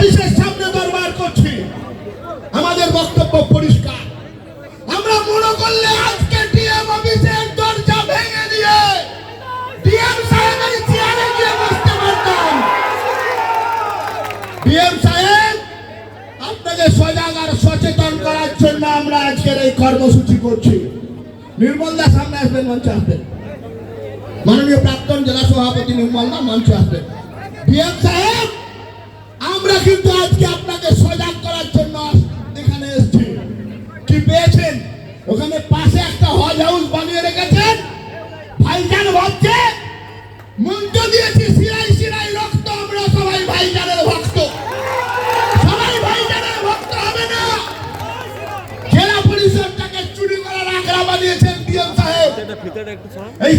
অফিসের সামনে দরবার করছি। আমাদের বক্তব্য পরিষ্কার। আমরা মনে করলে আজকে ডিএম অফিসের দরজা ভেঙে দিয়ে ডিএম সাহেবের চেয়ারে গিয়ে বসতে পারতাম। ডিএম সাহেব, আপনাকে সজাগ আর সচেতন করার জন্য আমরা আজকের এই কর্মসূচি করছি। নির্মলদা সামনে আসবেন, মঞ্চে আসবেন। মাননীয় প্রাক্তন জেলা সভাপতি নির্মলদা মঞ্চে আসবেন। ডিএম সাহেব ওখানে পাশে একটা হজ হাউস বানিয়ে রেখেছেন। ভাইজান ভাবছে মন্ত্র দিয়েছি সিরাই সিরাই রক্ত আমরা সবাই ভাইজানের ভক্ত। সবাই ভাইজানের ভক্ত হবে না। জেলা পরিষদটাকে চুরি করার আগ্রা বানিয়েছেন ডিএম সাহেব। এই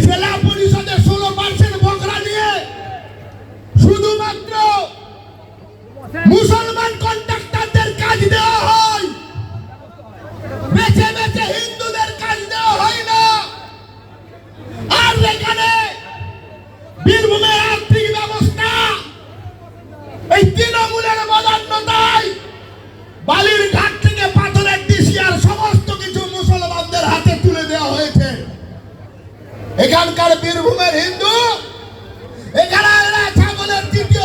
এখানকার বীরভূমের হিন্দু। এখানে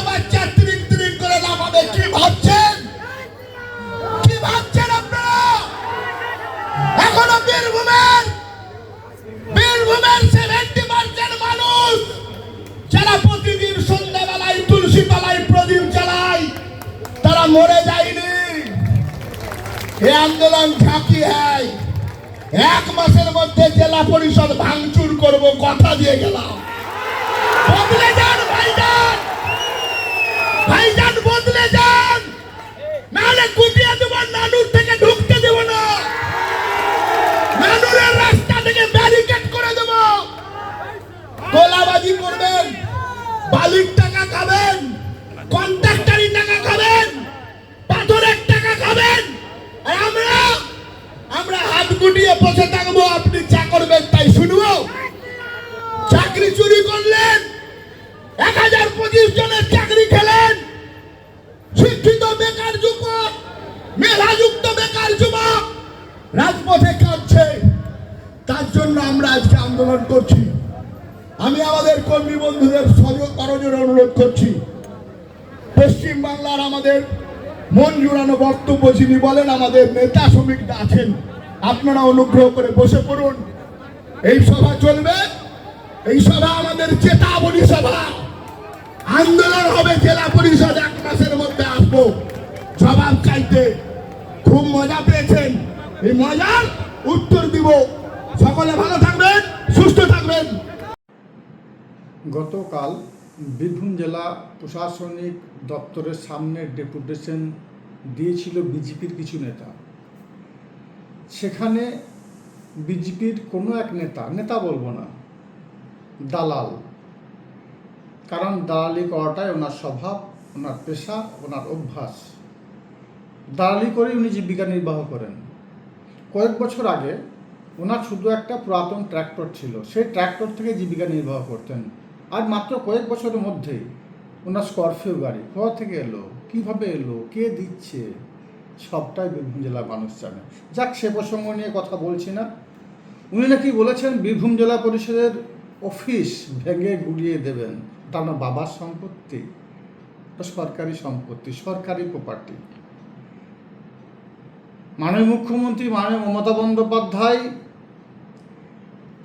বাচ্চা তিরিং তিরিং করে নামাবে। কি ভাবছেন? কি ভাবছেন আপনারা? এখনও বীরভূমের বীরভূমের সেভেন্টি পার্সেন্ট মানুষ যারা প্রতিদিন সন্ধ্যাবেলায় তুলসী তলায় প্রদীপ জ্বালায়, তারা মরে যায়নি। এ আন্দোলন ঝাঁকি হয় এক মাসের মধ্যে জেলা পরিষদ 光他爷爷了。এক হাজার পঁচিশ জনের চাকরি খেলেন। শিক্ষিত বেকার যুবক, মেধাযুক্ত বেকার যুবক, রাজপথে কাঁদছে। তার জন্য আমরা আজকে আন্দোলন করছি। আমি আমাদের কর্মী বন্ধুদের সহযোগের অনুরোধ করছি। পশ্চিম বাংলার আমাদের মন জুড়ানো বক্তব্য যিনি বলেন, আমাদের নেতা শ্রমিকরা আছেন, আপনারা অনুগ্রহ করে বসে পড়ুন। এই সভা চলবে। এই সভা আমাদের চেতাবনী সভা। আন্দোলন হবে জেলা পরিষদ এক মাসের মধ্যে আসব। জবাব চাইতে খুব মজা পেয়েছেন। এই মজার উত্তর দিব। সকলে ভালো থাকবেন, সুস্থ থাকবেন। গতকাল বীরভূম জেলা প্রশাসনিক দপ্তরের সামনে ডেপুটেশন দিয়েছিল বিজেপির কিছু নেতা। সেখানে বিজেপির কোনো এক নেতা নেতা বলব না, দালাল। কারণ দালালি করাটাই ওনার স্বভাব, ওনার পেশা, ওনার অভ্যাস। দালালি করে উনি জীবিকা নির্বাহ করেন। কয়েক বছর আগে ওনার শুধু একটা পুরাতন ট্র্যাক্টর ছিল, সেই ট্র্যাক্টর থেকে জীবিকা নির্বাহ করতেন। আর মাত্র কয়েক বছরের মধ্যেই ওনার স্করপিও গাড়ি কোথা থেকে এলো, কীভাবে এলো, কে দিচ্ছে, সবটাই বীরভূম জেলার মানুষ জানে। যাক, সে প্রসঙ্গ নিয়ে কথা বলছি না। উনি নাকি বলেছেন, বীরভূম জেলা পরিষদের অফিস ভেঙে গুড়িয়ে দেবেন। না বাবার সম্পত্তি সরকারি সম্পত্তি, সরকারি প্রপার্টি মাননীয় মুখ্যমন্ত্রী, মাননীয় মমতা বন্দ্যোপাধ্যায়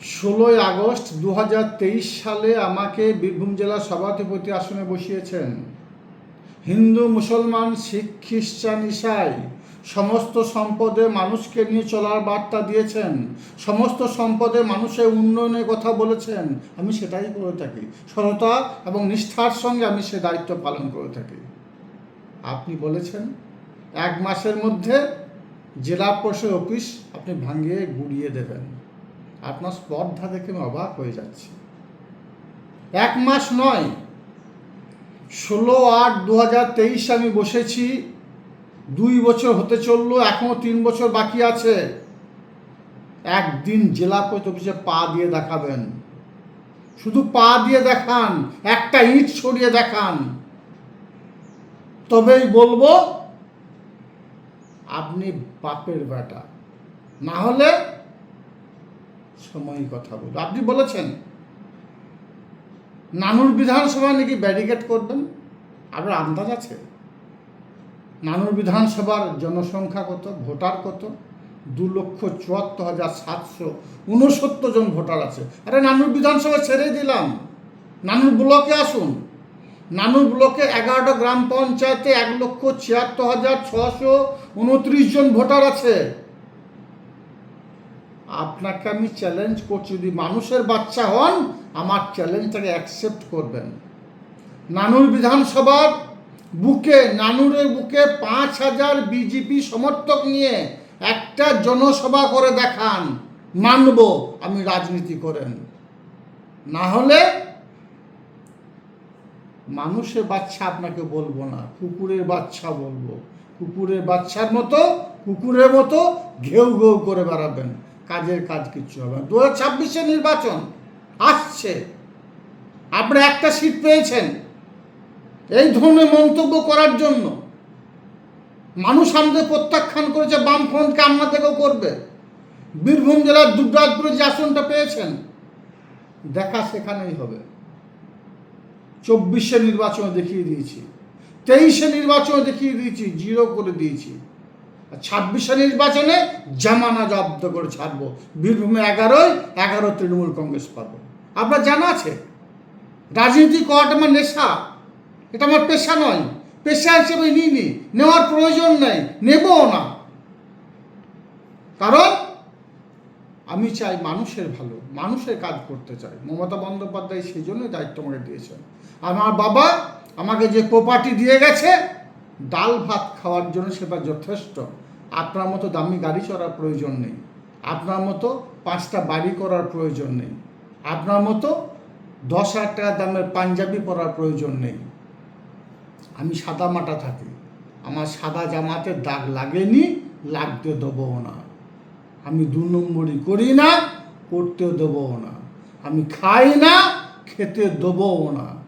ষোলোই আগস্ট দু হাজার তেইশ সালে আমাকে বীরভূম জেলার সভাধিপতি আসনে বসিয়েছেন। হিন্দু, মুসলমান, শিখ, খ্রিস্টান, ইসাই সমস্ত সম্পদে মানুষকে নিয়ে চলার বার্তা দিয়েছেন। সমস্ত সম্পদে মানুষের উন্নয়নের কথা বলেছেন। আমি সেটাই করে থাকি। সততা এবং নিষ্ঠার সঙ্গে আমি সে দায়িত্ব পালন করে থাকি। আপনি বলেছেন, এক মাসের মধ্যে জেলা পরিষদ অফিস আপনি ভাঙিয়ে গুড়িয়ে দেবেন। আপনার স্পর্ধা দেখে আমি অবাক হয়ে যাচ্ছি। এক মাস নয়, ষোলো আট দু আমি বসেছি দুই বছর হতে চলল এখনও তিন বছর বাকি আছে। একদিন জেলা পরিষদ অফিসে পা দিয়ে দেখাবেন। শুধু পা দিয়ে দেখান, একটা ইট সরিয়ে দেখান। তবেই বলব, আপনি বাপের বেটা। না হলে সময়ই কথা বলব। আপনি বলেছেন, নানুর বিধানসভা নাকি ব্যারিকেড করবেন? আপনার আন্দাজ আছে? নানুর বিধানসভার জনসংখ্যা কত, ভোটার কত? দু লক্ষ চুয়াত্তর হাজার সাতশো উনসত্তর জন ভোটার আছে। আরে নানুর বিধানসভা ছেড়ে দিলাম। নানুর ব্লকে আসুন। নানুর ব্লকে এগারোটা গ্রাম পঞ্চায়েতে এক লক্ষ ছিয়াত্তর হাজার ছশো উনত্রিশ জন ভোটার আছে। আপনাকে আমি চ্যালেঞ্জ করছি, যদি মানুষের বাচ্চা হন, আমার চ্যালেঞ্জটাকে অ্যাকসেপ্ট করবেন। নানুর বিধানসভার বুকে, নানুরের বুকে পাঁচ হাজার বিজেপি সমর্থক নিয়ে একটা জনসভা করে দেখান। মানব, আমি রাজনীতি করেন। না হলে মানুষের বাচ্চা আপনাকে বলব না, কুকুরের বাচ্চা বলব। কুকুরের বাচ্চার মতো, কুকুরের মতো ঘেউ ঘেউ করে বেড়াবেন। কাজের কাজ কিচ্ছু হবে না। দু হাজার ছাব্বিশে নির্বাচন আসছে। আপনারা একটা সিট পেয়েছেন। এই ধরনের মন্তব্য করার জন্য মানুষ আমাদের প্রত্যাখ্যান করেছে, বামফ্রন্টকে থেকেও করবে। বীরভূম জেলার দুর্গাপুরে যে আসনটা পেয়েছেন, দেখা সেখানেই হবে। চব্বিশে নির্বাচনে দেখিয়ে দিয়েছি, তেইশে নির্বাচনে দেখিয়ে দিয়েছি, জিরো করে দিয়েছি। আর ছাব্বিশে নির্বাচনে জামানা জব্দ করে ছাড়বো। বীরভূমে এগারোই, এগারো তৃণমূল কংগ্রেস পাবো। আপনার জানা আছে? রাজনীতি করাটা আমার নেশা। এটা আমার পেশা নয়। পেশা হিসেবে নিইনি। নেওয়ার প্রয়োজন নেই। নেবও না। কারণ আমি চাই মানুষের ভালো, মানুষের কাজ করতে চাই। মমতা বন্দ্যোপাধ্যায় সেই জন্যই দায়িত্ব আমাকে দিয়েছেন। আমার বাবা আমাকে যে প্রপার্টি দিয়ে গেছে, ডাল ভাত খাওয়ার জন্য সেটা যথেষ্ট। আপনার মতো দামি গাড়ি চড়ার প্রয়োজন নেই। আপনার মতো পাঁচটা বাড়ি করার প্রয়োজন নেই। আপনার মতো দশ হাজার টাকা দামের পাঞ্জাবি পরার প্রয়োজন নেই। আমি সাদা মাটা থাকি। আমার সাদা জামাতে দাগ লাগেনি, লাগতে দেবও না। আমি দু নম্বরই করি না, করতে দেবও না। আমি খাই না, খেতে দেবও না।